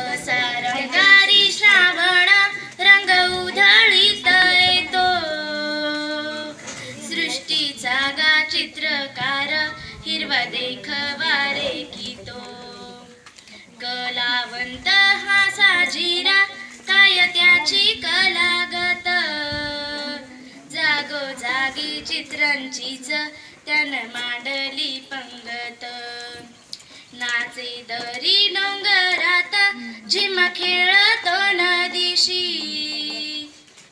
असा श्रावण रंग उधळीत येतो सृष्टीचा गा चित्रकार हिरवा देखवा रेखितो कलावंत हा साजिरा काय त्याची कलागत जागो जागी चित्रांचीच त्यानं मांडली पंगत. नाचे दरी डोंगर झिम खेळतो नदीशी.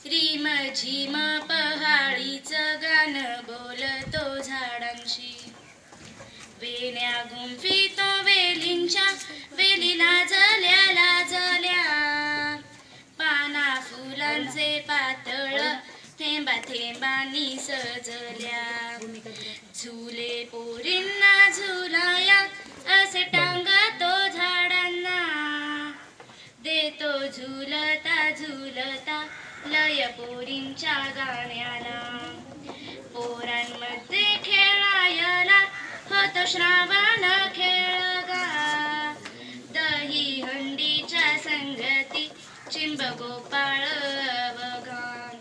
रिम झिम पहाडीच गाणं बोलतो झाडांशी. वेण्या गुंफितो वेलींच्या वेलीला जल्या लाजल्या पाना फुलांचे पातळ थेंबा थेंबानी सजल्या. झुले पोरींना झुलता लय पोरींच्या गाण्याला. पोरांमध्ये खेळायला होत श्रावण खेळगा. दही हंडीच्या संगती चिंब गोपाळ अवघान.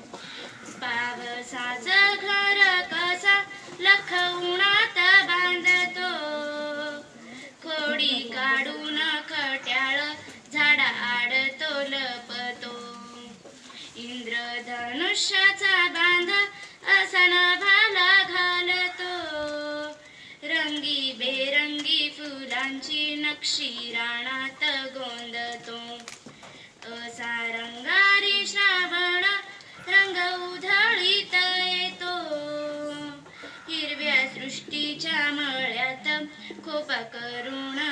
पावसाच घर कसा लख इंद्रधनुष्याचा बांध असा भाला घालतो. रंगी बेरंगी फुलांची नक्षी राणात गोंदतो. असा रंगारी श्रावण रंग उधळीत येतो. हिरव्या सृष्टीच्या मळ्यात खोपा करून